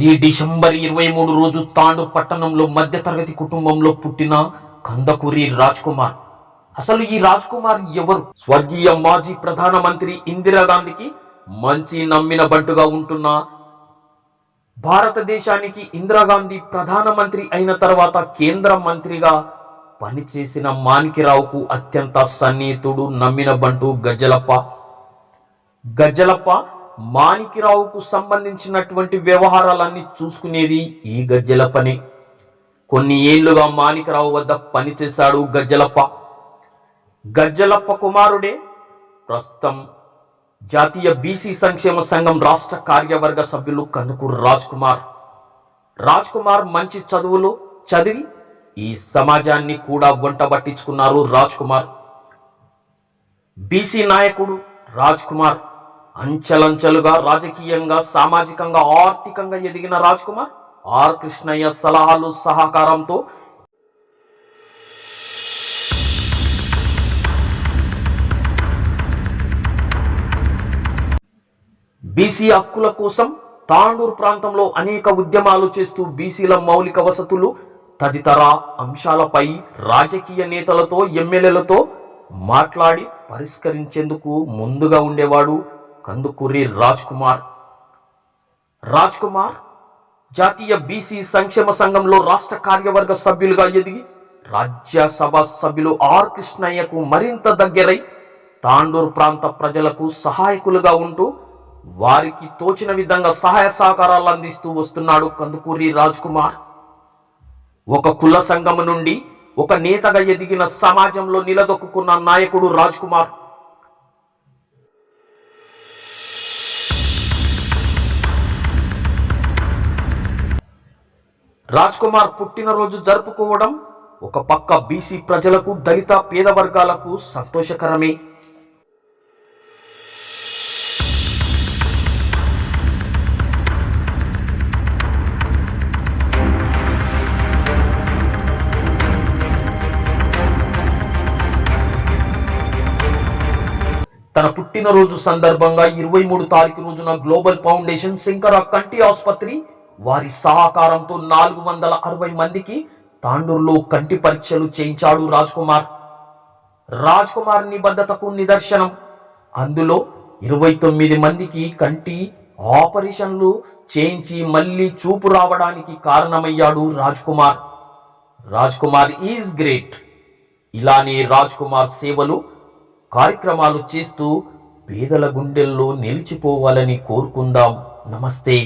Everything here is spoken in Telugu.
అది డిసెంబర్ ఇరవై మూడు రోజు తాండూర్ పట్టణంలో మధ్యతరగతి కుటుంబంలో పుట్టిన కందకూరి రాజ్ కుమార్ అసలు ఈ రాజ్ కుమార్ ఎవరు? స్వర్గీయ మాజీ ప్రధానమంత్రి ఇందిరాగాంధీకి మంచి నమ్మిన బంటుగా ఉంటున్న భారతదేశానికి ఇందిరాగాంధీ ప్రధానమంత్రి అయిన తర్వాత కేంద్ర మంత్రిగా పనిచేసిన మాణికిరావుకు అత్యంత సన్నిహితుడు నమ్మిన బంటు గజ్జలప్ప. గజ్జలప్ప మాణికిరావుకు సంబంధించినటువంటి వ్యవహారాలన్నీ చూసుకునేది ఈ గజ్జలప్పని కొన్ని ఏళ్ళుగా మాణికరావు వద్ద పనిచేశాడు గజ్జలప్ప. గజ్జలప్ప కుమారుడే. ప్రస్తుతం జాతీయ బీసీ సంక్షేమ సంఘం రాష్ట్ర కార్యవర్గ సభ్యులు కందుకూరు రాజ్ కుమార్ రాజ్ కుమార్ మంచి చదువులు చదివి ఈ సమాజాన్ని కూడా వంట పట్టించుకున్నారు రాజ్ కుమార్ బీసీ నాయకుడు రాజ్ కుమార్ అంచెలంచెలుగా రాజకీయంగా సామాజికంగా ఆర్థికంగా ఎదిగిన రాజ్ కుమార్ ఆర్ కృష్ణయ్య సలహాలు సహకారంతో బీసీ హక్కుల కోసం తాండూరు ప్రాంతంలో అనేక ఉద్యమాలు చేస్తూ బీసీల మౌలిక వసతులు తదితర అంశాలపై రాజకీయ నేతలతో ఎమ్మెల్యేలతో మాట్లాడి పరిష్కరించేందుకు ముందుగా ఉండేవాడు కందుకూరి రాజ్ కుమార్ రాజ్ కుమార్ జాతీయ బీసీ సంక్షేమ సంఘంలో రాష్ట్ర కార్యవర్గ సభ్యులుగా ఎదిగి రాజ్యసభ సభ్యులు ఆర్ కృష్ణయ్యకు మరింత దగ్గరై తాండూరు ప్రాంత ప్రజలకు సహాయకులుగా ఉంటూ వారికి తోచిన విధంగా సహాయ సహకారాలు అందిస్తూ వస్తున్నాడు కందుకూరి రాజ్ కుమార్ ఒక కుల సంఘం నుండి ఒక నేతగా ఎదిగిన సమాజంలో నిలదొక్కున్న నాయకుడు రాజ్ కుమార్ రాజ్ కుమార్ పుట్టినరోజు జరుపుకోవడం ఒక పక్క బీసీ ప్రజలకు దళిత పేద వర్గాలకు సంతోషకరమే. తన పుట్టినరోజు సందర్భంగా ఇరవై మూడు తారీఖు రోజున గ్లోబల్ ఫౌండేషన్ శంకర కంటి ఆసుపత్రి వారి సహకారంతో నాలుగు వందల అరవై మందికి తాండూరులో కంటి పరీక్షలు చేయించాడు రాజ్కుమార్. రాజ్కుమార్ నిబద్ధతకు నిదర్శనం. అందులో ఇరవై తొమ్మిది మందికి కంటి ఆపరేషన్లు చేయించి మళ్ళీ చూపు రావడానికి కారణమయ్యాడు రాజ్కుమార్. Rajkumar is great. ఇలానే రాజ్కుమార్ సేవలు కార్యక్రమాలు చేస్తూ పేదల గుండెల్లో నిలిచిపోవాలని కోరుకుందాం. నమస్తే.